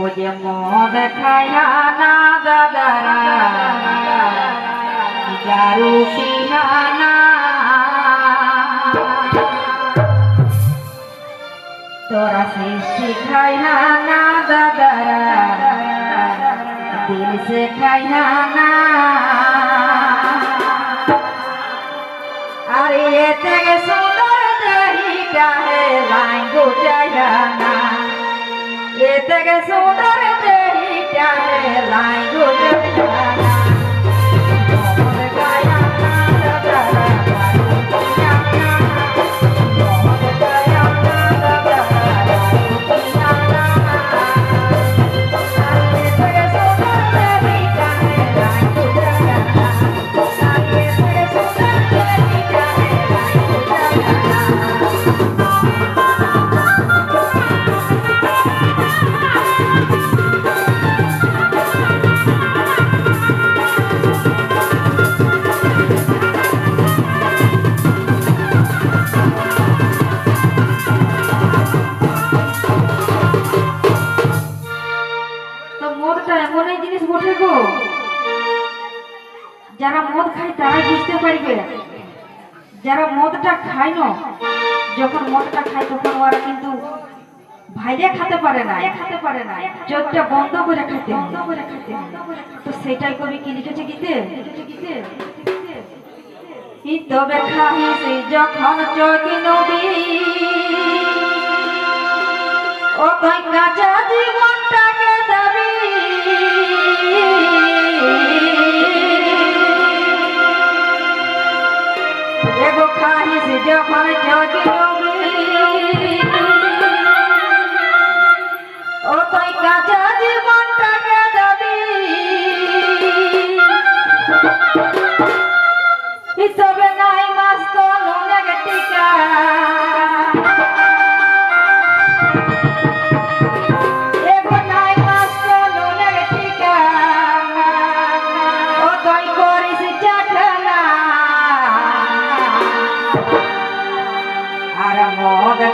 ও যে মদ খায়া না দাদারা দারু পিহানা তোরা সৃষ্টি খায়া না দাদারা দিল সে খায়া না। আরে এতে সুন্দর দেহিটা হে লাইন গুজায়া না। এতে সুন্দর দেহিটা হে লাইন খায় তারাই বুঝতে পারবে। যারা মদটা খায় না যখন মদটা খায় তখন ওরা কিন্তু ভাইরে খেতে পারে না খেতে পারে না। চোখটা বন্ধ করে খেতে বন্ধ করে খেতে তো সেটাই কবি কি লিখেছে গীতে? তবে খাইছি যখন চোখ নবী। ও কাঁচা জীবনটাকে দাবি। এগো খাইস যখন যোগী ও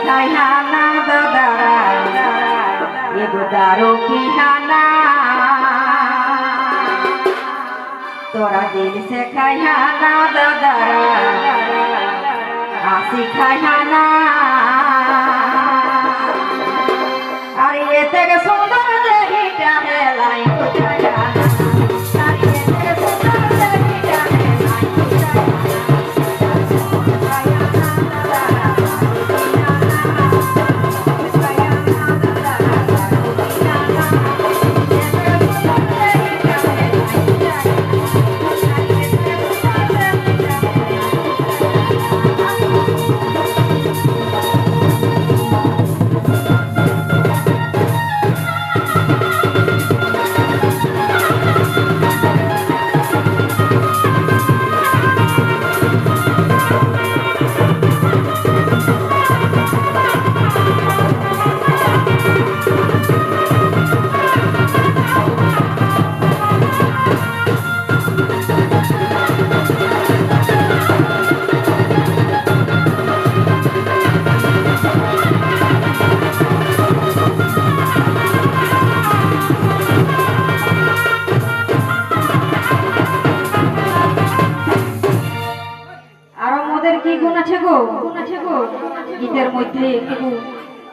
মদ খাইয়া না দাদারা এগো দারো পিহানা। তোরা দিল সে খাইয়া না দাদারা হাসি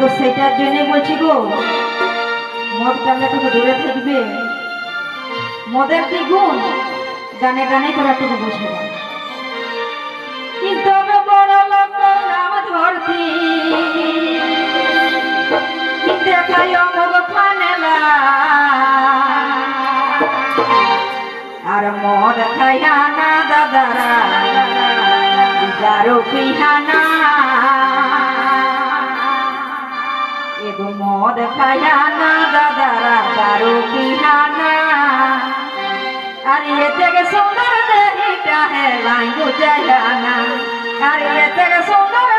তো সেটার জন্য বলছি গো, মদ গানটা তোকে দূরে থাকবে। মদের কি গুণ গানে গানে তোরা তুমি বসে কিন্তু আমি আর মদ খাইয়া না দাদারা দারু পিহানা মদ খায়া না দাদারা কারও কিনা না আর এ থেকে সুন্দর দেহিটা হে লাই বুঝাইয়া না আর এ থেকে সুন্দর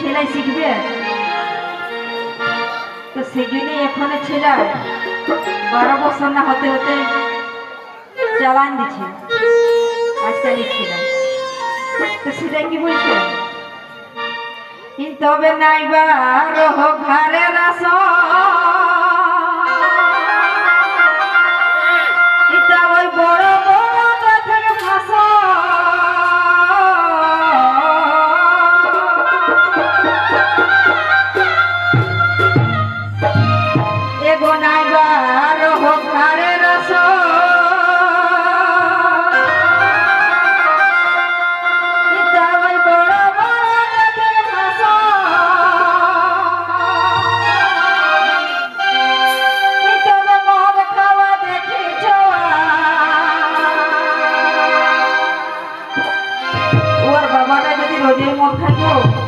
ছেলে শিখবে? তো সেই জন্যই এখন ছেলে। বারো বছর না হতে হতে চালান দিচ্ছে। আজকাল ছিল। তো সেটা কি বলছে? তবে নাইবার ঘরে রাস ওর বাবাটা যদি রোজের মদ খাইতো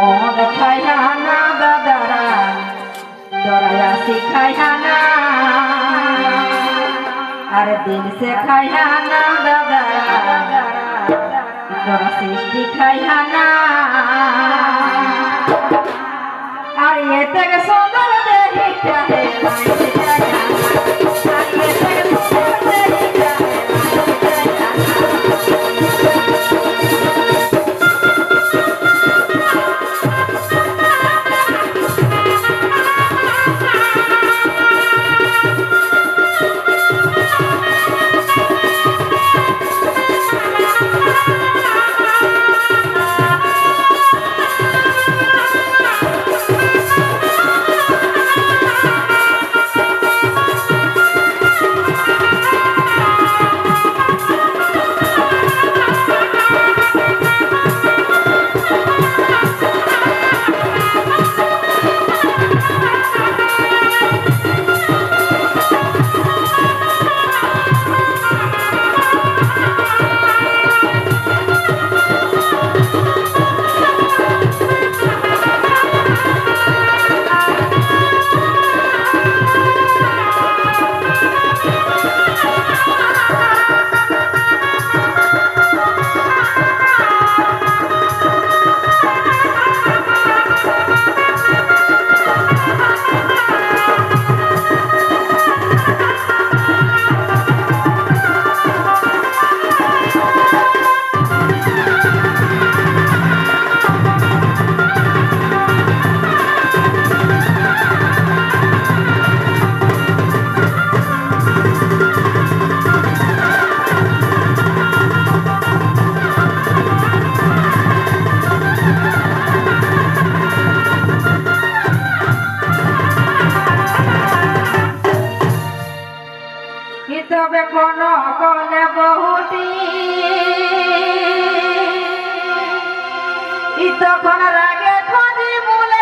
মদ খাইয়া না দাদারা দরায়া শিখাইয়া না। আর দিন সে খাইয়া না দাদারা দরা সৃষ্টি খাইয়া না। আর এ থেকে সুন্দর তবে কোন কলে বহুটি। ই তখন রাগে খনি মুলেস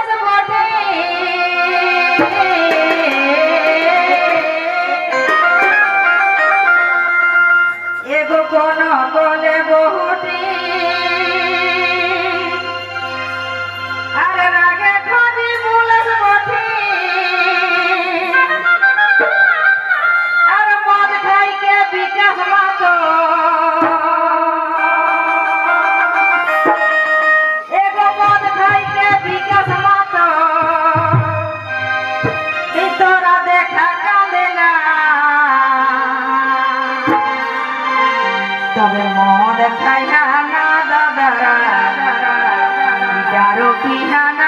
তবে মদ খাইয়া না দাদারা যারো পিহানা আরে